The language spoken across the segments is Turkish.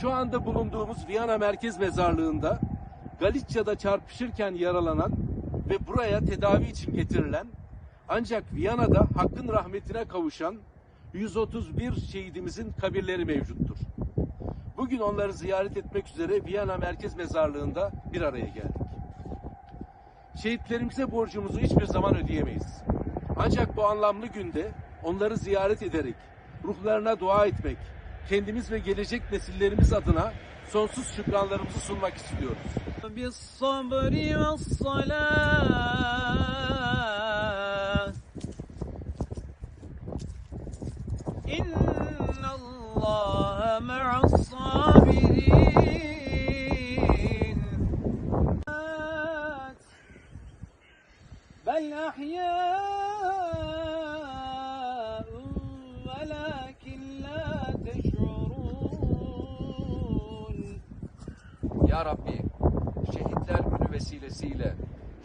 Şu anda bulunduğumuz Viyana Merkez Mezarlığı'nda Galicia'da çarpışırken yaralanan ve buraya tedavi için getirilen ancak Viyana'da hakkın rahmetine kavuşan 131 şehidimizin kabirleri mevcuttur. Bugün onları ziyaret etmek üzere Viyana Merkez Mezarlığı'nda bir araya geldik. Şehitlerimize borcumuzu hiçbir zaman ödeyemeyiz. Ancak bu anlamlı günde onları ziyaret ederek, ruhlarına dua etmek, kendimiz ve gelecek nesillerimiz adına sonsuz şükranlarımızı sunmak istiyoruz. Biz sabri ve salat Ya Rabbi, şehitler günü vesilesiyle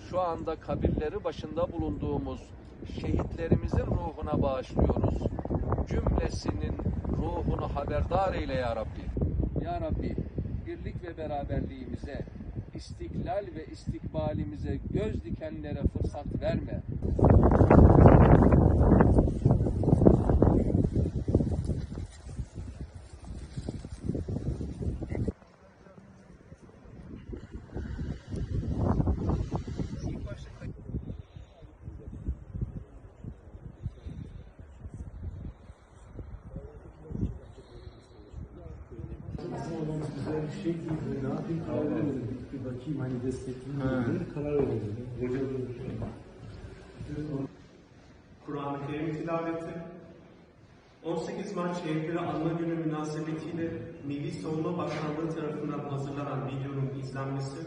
şu anda kabirleri başında bulunduğumuz şehitlerimizin ruhuna bağışlıyoruz. Cümlesinin ruhunu haberdar eyle ya Rabbi. Ya Rabbi, birlik ve beraberliğimize, istiklal ve istikbalimize göz dikenlere fırsat verme. Olmamız güzel bir şey değil. Ne yapayım karar veremedim. Bir bakayım hani destekleyeyim diye karar veremedim. Hoca Kur'an-ı Kerim tilaveti, 18 Mart Şehitleri Anma Günü münasebetiyle Milli Savunma Bakanlığı tarafından hazırlanan videonun izlenmesi,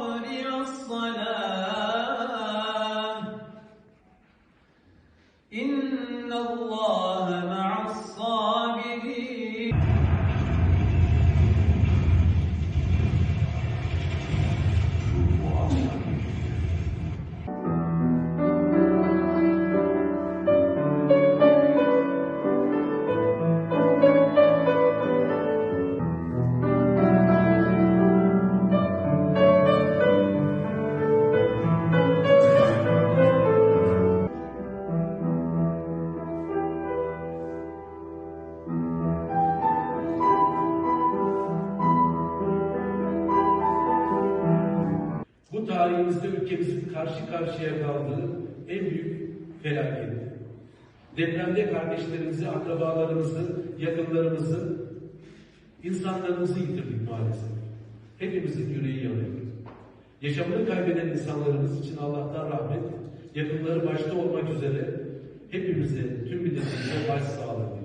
وأقرع الصلاة. إن الله tarihimizde ülkemizin karşı karşıya kaldığı en büyük felaket. Depremde kardeşlerimizi, akrabalarımızı, yakınlarımızı, insanlarımızı yitirdik maalesef. Hepimizin yüreği yanıyor. Yaşamını kaybeden insanlarımız için Allah'tan rahmet, yakınları başta olmak üzere hepimize, tüm milletimize başsağlığı.